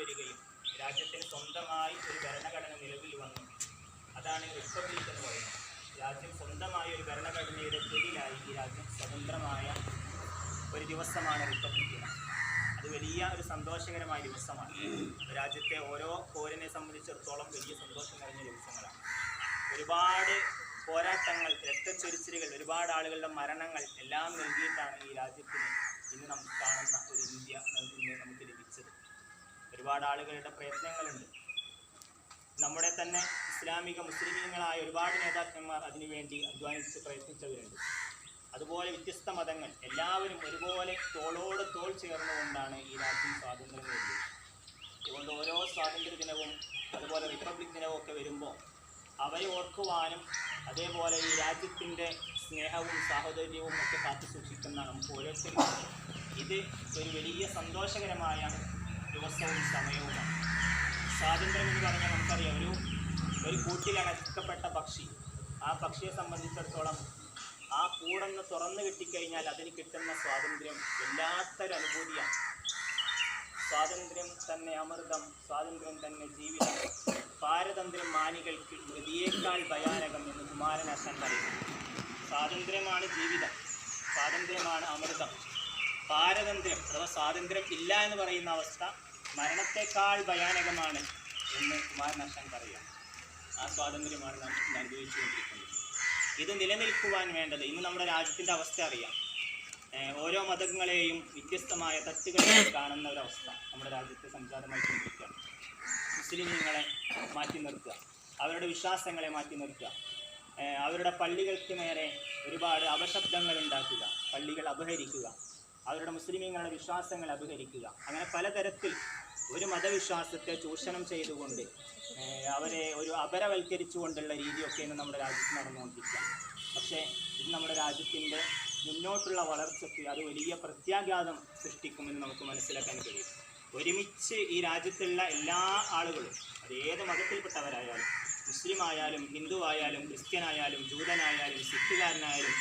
വരികയും രാജ്യത്തിന് സ്വന്തമായി ഒരു ഭരണഘടന നിലവിൽ വന്നു. അതാണ് റിപ്പബ്ലിക് എന്ന് പറയുന്നത്. രാജ്യം സ്വന്തമായ ഒരു ഭരണഘടനയുടെ കീഴിലായി ഈ രാജ്യം സ്വതന്ത്രമായ ഒരു ദിവസമാണ് റിപ്പബ്ലിക് അത് വലിയ ഒരു സന്തോഷകരമായ ദിവസമാണ്. രാജ്യത്തെ ഓരോ പൗരനെ സംബന്ധിച്ചിടത്തോളം വലിയ സന്തോഷം നിറഞ്ഞ ദിവസങ്ങളാണ്. ഒരുപാട് പോരാട്ടങ്ങൾ രക്തച്ചൊരിച്ചിലുകൾ ഒരുപാട് ആളുകളുടെ മരണങ്ങൾ എല്ലാം നൽകിയിട്ടാണ് ഈ രാജ്യത്തിന് ഇന്ന് നമുക്ക് കാണുന്ന ഒരു ഇന്ത്യ നമുക്ക് ലഭിച്ചത്. ഒരുപാട് ആളുകളുടെ പ്രയത്നങ്ങളുണ്ട്. നമ്മുടെ തന്നെ ഇസ്ലാമിക മുസ്ലിമീങ്ങളായ ഒരുപാട് നേതാക്കന്മാർ അതിനുവേണ്ടി അധ്വാനിച്ച് പ്രയത്നിച്ചവരുണ്ട്. അതുപോലെ വ്യത്യസ്ത മതങ്ങൾ എല്ലാവരും ഒരുപോലെ തോളോട് തോൾ ചേർന്നുകൊണ്ടാണ് ഈ രാജ്യം സ്വാതന്ത്ര്യം നേടിയത്. അതുകൊണ്ട് ഓരോ സ്വാതന്ത്ര്യ ദിനവും അതുപോലെ റിപ്പബ്ലിക് ദിനവും ഒക്കെ വരുമ്പോൾ അവരെ ഓർക്കുവാനും അതേപോലെ ഈ രാജ്യത്തിന്റെ സ്നേഹവും സാഹോദര്യവും ഒക്കെ കാത്തു സൂക്ഷിക്കുന്ന നമുക്ക് ഓരോരുത്തരും ഇത് ഒരു വലിയ സന്തോഷകരമായ ദിവസവും സമയവുമാണ് സ്വാതന്ത്ര്യം എന്ന് പറഞ്ഞാൽ നമുക്കറിയാം ഒരു ഒരു കൂട്ടിലടക്കപ്പെട്ട പക്ഷി. ആ പക്ഷിയെ സംബന്ധിച്ചിടത്തോളം ആ കൂടൊന്ന് തുറന്നു കിട്ടിക്കഴിഞ്ഞാൽ അതിന് കിട്ടുന്ന സ്വാതന്ത്ര്യം വല്ലാത്തൊരു അനുഭൂതിയാണ്. സ്വാതന്ത്ര്യം തന്നെ അമൃതം സ്വാതന്ത്ര്യം തന്നെ ജീവിതം പാരതന്ത്ര്യം മാനികൾക്ക് ഗതിയേക്കാൾ ഭയാനകം എന്ന് കുമാരനാശാൻ പറയുന്നു. സ്വാതന്ത്ര്യമാണ് ജീവിതം സ്വാതന്ത്ര്യമാണ് അമൃതം. പാരതന്ത്ര്യം അഥവാ സ്വാതന്ത്ര്യം ഇല്ല എന്ന് പറയുന്ന അവസ്ഥ മരണത്തെക്കാൾ ഭയാനകമാണ് എന്ന് കുമാരനാശാൻ പറയാം. ആ സ്വാതന്ത്ര്യമാണ് നാം അനുഭവിച്ചുകൊണ്ടിരിക്കുന്നത്. ഇത് നിലനിൽക്കുവാൻ വേണ്ടത് ഇന്ന് നമ്മുടെ രാജ്യത്തിന്റെ അവസ്ഥ അറിയാം. ഓരോ മതങ്ങളെയും വ്യത്യസ്തമായ തട്ടുകളായി കാണുന്ന ഒരവസ്ഥ നമ്മുടെ രാജ്യത്ത് സംജാതമായിക്കൊണ്ടിരിക്കുകയാണ് മുസ്ലിംങ്ങളെ മാറ്റി നിർത്തുക. അവരുടെ വിശ്വാസങ്ങളെ മാറ്റി നിർത്തുക. അവരുടെ പള്ളികൾക്ക് നേരെ ഒരുപാട് അപശബ്ദങ്ങൾ ഉണ്ടാക്കുക. പള്ളികൾ അപഹരിക്കുക. അവരുടെ മുസ്ലിമീങ്ങളുടെ വിശ്വാസങ്ങൾ അപഹരിക്കുക. അങ്ങനെ പലതരത്തിൽ ഒരു മതവിശ്വാസത്തെ ചൂഷണം ചെയ്തുകൊണ്ട് അവരെ ഒരു അപരവൽക്കരിച്ചുകൊണ്ടുള്ള രീതിയൊക്കെ ഇന്ന് നമ്മുടെ രാജ്യത്ത് നടന്നുകൊണ്ടിരിക്കുക. പക്ഷേ ഇത് നമ്മുടെ രാജ്യത്തിന്റെ മുന്നോട്ടുള്ള വളർച്ചയ്ക്ക് അത് വലിയ പ്രത്യാഘാതം സൃഷ്ടിക്കുമെന്ന് നമുക്ക് മനസ്സിലാക്കാൻ കഴിയും. ഒരുമിച്ച് ഈ രാജ്യത്തുള്ള എല്ലാ ആളുകളും അത് ഏത് മതത്തിൽപ്പെട്ടവരായാലും മുസ്ലിം ആയാലും ഹിന്ദു ആയാലും ക്രിസ്ത്യനായാലും ജൂതനായാലും സിഖുകാരനായാലും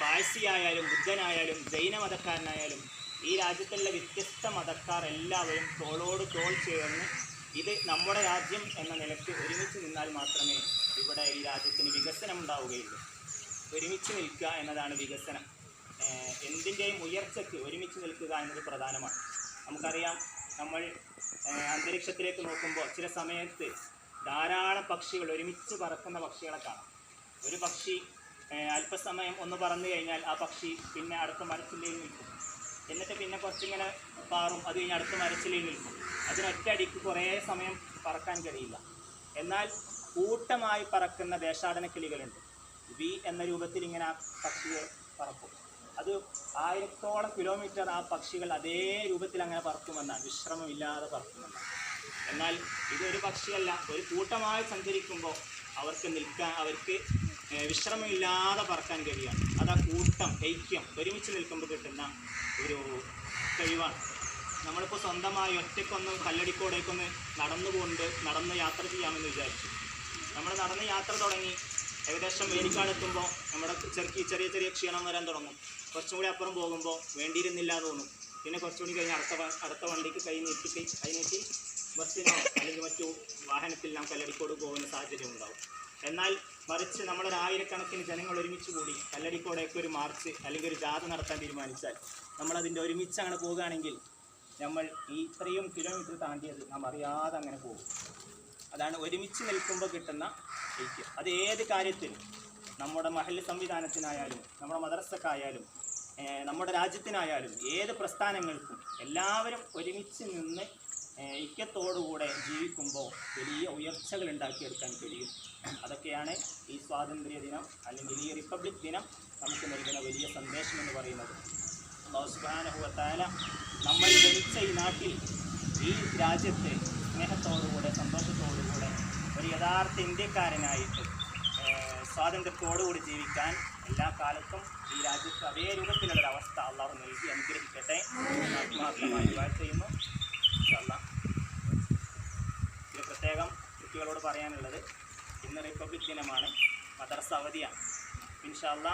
പാഴ്സിയായാലും ബുദ്ധനായാലും ജൈന മതക്കാരനായാലും ഈ രാജ്യത്തുള്ള വ്യത്യസ്ത മതക്കാർ എല്ലാവരും തോളോട് തോൾ ചേർന്ന് ഇത് നമ്മുടെ രാജ്യം എന്ന നിലയ്ക്ക് ഒരുമിച്ച് നിന്നാൽ മാത്രമേ ഇവിടെ ഈ രാജ്യത്തിന് വികസനം ഉണ്ടാവുകയുള്ളൂ. ഒരുമിച്ച് നിൽക്കുക എന്നതാണ് വികസനം. എന്തിന്റെയും ഉയർച്ചയ്ക്ക് ഒരുമിച്ച് നിൽക്കുക എന്നത് പ്രധാനമാണ്. നമുക്കറിയാം നമ്മൾ അന്തരീക്ഷത്തിലേക്ക് നോക്കുമ്പോൾ ചില സമയത്ത് ധാരാളം പക്ഷികൾ ഒരുമിച്ച് പറക്കുന്ന പക്ഷികളെ കാണാം. ഒരു പക്ഷി അല്പസമയം ഒന്ന് പറന്നു കഴിഞ്ഞാൽ ആ പക്ഷി പിന്നെ അടുത്ത മരച്ചില്ലയിൽ നിൽക്കും. എന്നിട്ട് പിന്നെ കുറച്ചിങ്ങനെ പാറും അത് കഴിഞ്ഞ് അടുത്ത മരച്ചില്ലയിൽ നിൽക്കും. അതിനൊറ്റയടിക്ക് കുറേ സമയം പറക്കാൻ കഴിയില്ല. എന്നാൽ കൂട്ടമായി പറക്കുന്ന ദേശാടന കിളികളുണ്ട്. വി എന്ന രൂപത്തിൽ ഇങ്ങനെ ആ പക്ഷികൾ പറക്കും. അത് ആയിരത്തോളം കിലോമീറ്റർ ആ പക്ഷികൾ അതേ രൂപത്തിൽ അങ്ങനെ പറക്കുമെന്നാണ്. വിശ്രമമില്ലാതെ പറക്കുമെന്നാണ്. എന്നാൽ ഇതൊരു പക്ഷിയല്ല. ഒരു കൂട്ടമായി സഞ്ചരിക്കുമ്പോൾ അവർക്ക് നിൽക്കാൻ അവർക്ക് വിശ്രമമില്ലാതെ പറക്കാൻ കഴിയുക അത് ആ കൂട്ടം ഐക്യം. ഒരുമിച്ച് നിൽക്കുമ്പോൾ കിട്ടുന്ന ഒരു കഴിവാണ് നമ്മളിപ്പോൾ സ്വന്തമായി ഒറ്റയ്ക്കൊന്ന് കല്ലടിക്കോടേക്കൊന്ന് നടന്നുകൊണ്ട് നടന്ന് യാത്ര ചെയ്യാമെന്ന് വിചാരിച്ചു. നമ്മൾ നടന്ന് യാത്ര തുടങ്ങി ഏകദേശം വേലിക്കാടെത്തുമ്പോൾ നമ്മുടെ ചെറുക്കി ചെറിയ ചെറിയ ക്ഷീണം വരാൻ തുടങ്ങും. കുറച്ചും കൂടി അപ്പുറം പോകുമ്പോൾ വേണ്ടിയിരുന്നില്ല തോന്നും. പിന്നെ കുറച്ചുകൂടി കഴിഞ്ഞ് അടുത്ത അടുത്ത വണ്ടിക്ക് കൈ നീട്ടി കൈ നീട്ടി ബസ്സിനോ അല്ലെങ്കിൽ മറ്റു വാഹനത്തിൽ നാം കല്ലടിക്കോട് പോകുന്ന സാഹചര്യം ഉണ്ടാവും. എന്നാൽ മറിച്ച് നമ്മളൊരു ആയിരക്കണക്കിന് ജനങ്ങൾ ഒരുമിച്ച് കൂടി കല്ലടിക്കോടേക്ക് ഒരു മാർച്ച് അല്ലെങ്കിൽ ഒരു ജാഥ നടത്താൻ തീരുമാനിച്ചാൽ നമ്മളതിന്റെ ഒരുമിച്ച് അങ്ങനെ പോകുകയാണെങ്കിൽ നമ്മൾ ഈ ഇത്രയും കിലോമീറ്റർ താണ്ടിയത് നാം അറിയാതെ അങ്ങനെ പോകും. അതാണ് ഒരുമിച്ച് നിൽക്കുമ്പോൾ കിട്ടുന്ന ഐക്യം. അത് ഏത് കാര്യത്തിൽ നമ്മുടെ മഹൽ സംവിധാനത്തിനായാലും നമ്മുടെ മദ്രസക്കായാലും നമ്മുടെ രാജ്യത്തിനായാലും ഏത് പ്രസ്ഥാനങ്ങൾക്കും എല്ലാവരും ഒരുമിച്ച് നിന്ന് ഐക്യത്തോടുകൂടെ ജീവിക്കുമ്പോൾ വലിയ ഉയർച്ചകൾ ഉണ്ടാക്കിയെടുക്കാൻ കഴിയും. അതൊക്കെയാണ് ഈ സ്വാതന്ത്ര്യ ദിനം അല്ലെങ്കിൽ ഈ റിപ്പബ്ലിക് ദിനം നമുക്ക് നൽകുന്ന വലിയ സന്ദേശം എന്ന് പറയുന്നത് തആല നമ്മൾ ജനിച്ച ഈ നാട്ടിൽ ഈ രാജ്യത്തെ സ്നേഹത്തോടുകൂടെ സന്തോഷത്തോടുകൂടെ ഒരു യഥാർത്ഥ ഇന്ത്യക്കാരനായിട്ട് സ്വാതന്ത്ര്യത്തോടുകൂടി ജീവിക്കാൻ എല്ലാ കാലത്തും ഈ രാജ്യത്ത് അതേ രൂപത്തിലുള്ള അവസ്ഥ നൽകി അനുഗ്രഹിക്കട്ടെ. ആത്മാർത്ഥമായി വാഴ്ച ചെയ്യുന്നു ഇൻഷാ അല്ലാഹ്. ഇത് പ്രത്യേകം കുട്ടികളോട് പറയാനുള്ളത്. ഇന്ന് റിപ്പബ്ലിക് ദിനമാണ്. മദർസ അവധിയാണ്. ഇൻഷാല്ല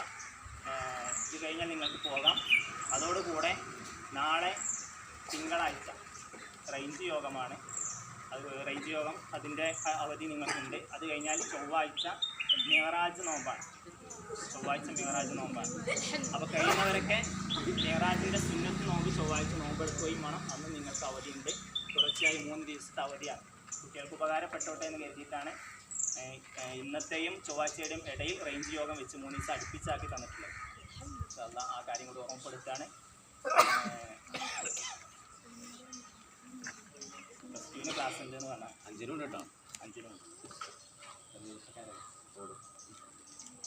ഇത് കഴിഞ്ഞാൽ നിങ്ങൾക്ക് പോകാം. അതോടുകൂടെ നാളെ തിങ്കളാഴ്ച റേഞ്ച് യോഗമാണ്. അത് റേഞ്ച് യോഗം അതിന്റെ അവധി നിങ്ങൾക്കുണ്ട്. അത് കഴിഞ്ഞാൽ ചൊവ്വാഴ്ച മിയറാജ് നോമ്പാണ്. ചൊവ്വാഴ്ച മിയറാജ് നോമ്പാണ്. അപ്പോൾ കഴിയുന്നവരൊക്കെ മിയറാജിന്റെ സുന്നത്ത് നോമ്പ് ചൊവ്വാഴ്ച നോമ്പെടുക്കുകയും വേണം. അന്ന് നിങ്ങൾക്ക് അവധിയുണ്ട്. തുടർച്ചയായി മൂന്ന് ദിവസത്തെ അവധിയാണ്. കുട്ടികൾക്ക് ഉപകാരപ്പെട്ടോട്ടെ എന്ന് കരുതിയിട്ടാണ് ഇന്നത്തെയും ചൊവ്വാഴ്ചയുടെയും ഇടയിൽ റേഞ്ച് യോഗം വെച്ച് മൂന്ന് ദിവസം അടുപ്പിച്ചാക്കി തന്നിട്ടുള്ളത്. അല്ല ആ കാര്യം കൂടി ഓർമ്മപ്പെടുത്താണ് പ്ലസ് ടുവിന് ക്ലാസ് ഉണ്ട് എന്ന് പറഞ്ഞാൽ അഞ്ചിനും കേട്ടോ. അഞ്ചിനും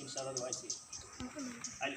ഇൻഷാ ദുആ അൽ